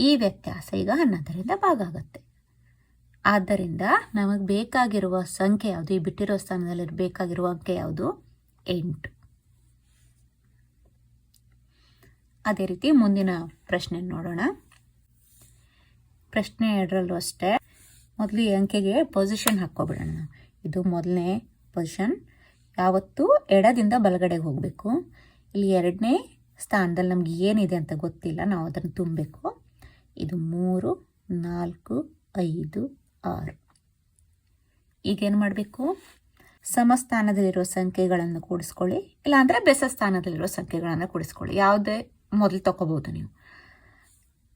ಈ ವ್ಯತ್ಯಾಸ ಈಗ ಹನ್ನೊಂದರಿಂದ ಭಾಗ ಆಗುತ್ತೆ. ಆದ್ದರಿಂದ ನಮಗೆ ಬೇಕಾಗಿರುವ ಸಂಖ್ಯೆ ಯಾವುದು? ಈ ಬಿಟ್ಟಿರೋ ಸ್ಥಾನದಲ್ಲಿ ಬೇಕಾಗಿರುವ ಅಂಕೆ ಯಾವುದು? ಎಂಟು. ಅದೇ ರೀತಿ ಮುಂದಿನ ಪ್ರಶ್ನೆ ನೋಡೋಣ. ಪ್ರಶ್ನೆ ಎರಡರಲ್ಲೂ ಅಷ್ಟೇ. ಮೊದಲು ಈ ಅಂಕೆಗೆ ಪೊಸಿಷನ್ ಹಾಕ್ಕೊಬಿಡೋಣ. ಇದು ಮೊದಲನೇ ಪೊಸಿಷನ್ ಯಾವತ್ತೂ ಎಡದಿಂದ ಬಲಗಡೆಗೆ ಹೋಗಬೇಕು. ಇಲ್ಲಿ ಎರಡನೇ ಸ್ಥಾನದಲ್ಲಿ ನಮ್ಗೆ ಏನಿದೆ ಅಂತ ಗೊತ್ತಿಲ್ಲ. ನಾವು ಅದನ್ನು ತುಂಬಬೇಕು. ಇದು ಮೂರು, ನಾಲ್ಕು, ಐದು, ಆರು. ಈಗೇನು ಮಾಡಬೇಕು? ಸಮಸ್ಥಾನದಲ್ಲಿರುವ ಸಂಖ್ಯೆಗಳನ್ನು ಕೂಡಿಸ್ಕೊಳ್ಳಿ, ಇಲ್ಲಾಂದರೆ ಬೆಸ ಸ್ಥಾನದಲ್ಲಿರೋ ಸಂಖ್ಯೆಗಳನ್ನು ಕೂಡಿಸ್ಕೊಳ್ಳಿ. ಯಾವುದೇ ಮೊದಲು ತಗೋಬೋದು ನೀವು.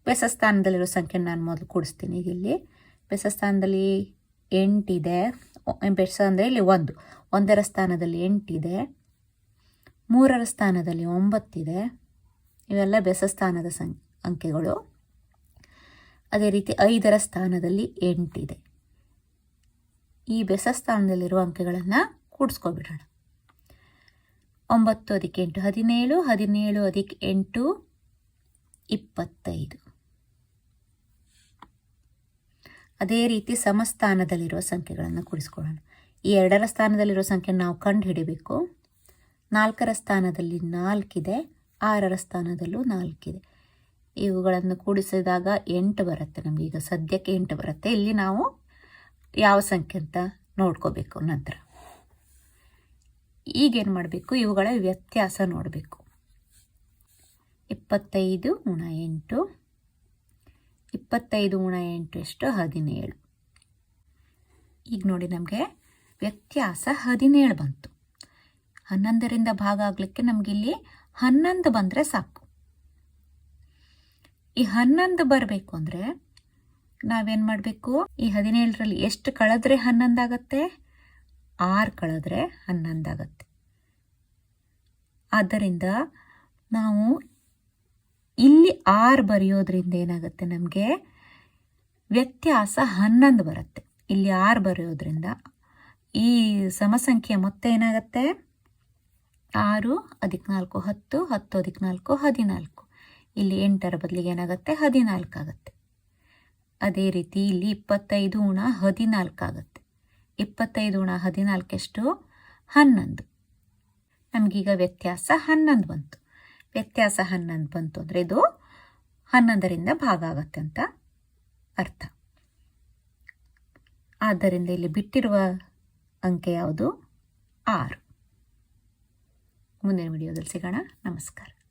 ಬೆಸ ಸ್ಥಾನದಲ್ಲಿರೋ ಸಂಖ್ಯೆ ನಾನು ಮೊದಲು ಕೂಡಿಸ್ತೀನಿ. ಇಲ್ಲಿ ಬೆಸ ಸ್ಥಾನದಲ್ಲಿ ಎಂಟಿದೆ ಬೆಸ ಅಂದರೆ ಇಲ್ಲಿ ಒಂದು. ಒಂದರ ಸ್ಥಾನದಲ್ಲಿ ಎಂಟಿದೆ. ಮೂರರ ಸ್ಥಾನದಲ್ಲಿ ಒಂಬತ್ತಿದೆ. ಇವೆಲ್ಲ ಬೆಸ ಸ್ಥಾನದ ಸಂ ಅಂಕೆಗಳು ಅದೇ ರೀತಿ ಐದರ ಸ್ಥಾನದಲ್ಲಿ ಎಂಟಿದೆ. ಈ ಬೆಸ ಸ್ಥಾನದಲ್ಲಿರುವ ಅಂಕೆಗಳನ್ನು ಕೂಡಿಸ್ಕೊಬಿಡೋಣ. ಒಂಬತ್ತು ಅದಕ್ಕೆ ಎಂಟು, ಹದಿನೇಳು ಹದಿನೇಳು ಅದಕ್ಕೆ ಎಂಟು, ಇಪ್ಪತ್ತೈದು. ಅದೇ ರೀತಿ ಸಮಸ್ಥಾನದಲ್ಲಿರುವ ಸಂಖ್ಯೆಗಳನ್ನು ಕೂಡಿಸ್ಕೊಳ್ಳೋಣ. ಈ ಎರಡರ ಸ್ಥಾನದಲ್ಲಿರೋ ಸಂಖ್ಯೆ ನಾವು ಕಂಡು ಹಿಡಿಬೇಕು ನಾಲ್ಕರ ಸ್ಥಾನದಲ್ಲಿ ನಾಲ್ಕಿದೆ, ಆರರ ಸ್ಥಾನದಲ್ಲೂ ನಾಲ್ಕಿದೆ. ಇವುಗಳನ್ನು ಕೂಡಿಸಿದಾಗ ಎಂಟು ಬರುತ್ತೆ ನಮಗೆ. ಈಗ ಸದ್ಯಕ್ಕೆ ಎಂಟು ಬರುತ್ತೆ. ಇಲ್ಲಿ ನಾವು ಯಾವ ಸಂಖ್ಯೆ ಅಂತ ನೋಡ್ಕೋಬೇಕು ನಂತರ. ಈಗೇನು ಮಾಡಬೇಕು? ಇವುಗಳ ವ್ಯತ್ಯಾಸ ನೋಡಬೇಕು. ಇಪ್ಪತ್ತೈದು ಗುಣ ಎಂಟು. ಇಪ್ಪತ್ತೈದು ಗುಣ ಎಂಟು ಎಷ್ಟು? ಹದಿನೇಳು. ಈಗ ನೋಡಿ ನಮಗೆ ವ್ಯತ್ಯಾಸ ಹದಿನೇಳು ಬಂತು. ಹನ್ನೊಂದರಿಂದ ಭಾಗ ಆಗಲಿಕ್ಕೆ ನಮಗಿಲ್ಲಿ ಹನ್ನೊಂದು ಬಂದರೆ ಸಾಕು. ಈ ಹನ್ನೊಂದು ಬರಬೇಕು ಅಂದರೆ ನಾವೇನು ಮಾಡಬೇಕು? ಈ ಹದಿನೇಳರಲ್ಲಿ ಎಷ್ಟು ಕಳೆದ್ರೆ ಹನ್ನೊಂದಾಗತ್ತೆ ಆರು ಕಳೆದ್ರೆ ಹನ್ನೊಂದಾಗತ್ತೆ ಆದ್ದರಿಂದ ನಾವು ಇಲ್ಲಿ ಆರು ಬರೆಯೋದ್ರಿಂದ ಏನಾಗುತ್ತೆ ನಮಗೆ? ವ್ಯತ್ಯಾಸ ಹನ್ನೊಂದು ಬರುತ್ತೆ. ಇಲ್ಲಿ ಆರು ಬರೆಯೋದ್ರಿಂದ ಈ ಸಮಸಂಖ್ಯೆ ಮೊತ್ತ ಏನಾಗುತ್ತೆ? ಆರು ಅದಕ್ಕೆ ನಾಲ್ಕು ಹತ್ತು ಹತ್ತು ಅದಕ್ಕೆ ನಾಲ್ಕು ಹದಿನಾಲ್ಕು. ಇಲ್ಲಿ ಎಂಟರ ಬದಲಿಗೆ ಏನಾಗುತ್ತೆ? ಹದಿನಾಲ್ಕು ಆಗುತ್ತೆ ಅದೇ ರೀತಿ ಇಲ್ಲಿ ಇಪ್ಪತ್ತೈದು ಉಣ ಹದಿನಾಲ್ಕು ಆಗುತ್ತೆ ಇಪ್ಪತ್ತೈದು ಉಣ ಹದಿನಾಲ್ಕೆಷ್ಟು? ಹನ್ನೊಂದು. ನಮಗೀಗ ವ್ಯತ್ಯಾಸ ಹನ್ನೊಂದು ಬಂತು. ವ್ಯತ್ಯಾಸ ಹನ್ನೊಂದು ಬಂತು ಅಂದರೆ ಇದು ಹನ್ನೊಂದರಿಂದ ಭಾಗ ಆಗತ್ತೆ ಅಂತ ಅರ್ಥ. ಆದ್ದರಿಂದ ಇಲ್ಲಿ ಬಿಟ್ಟಿರುವ ಅಂಕೆ ಯಾವುದು? ಆರು. ಮುಂದಿನ ವಿಡಿಯೋದಲ್ಲಿ ಸಿಗೋಣ. ನಮಸ್ಕಾರ.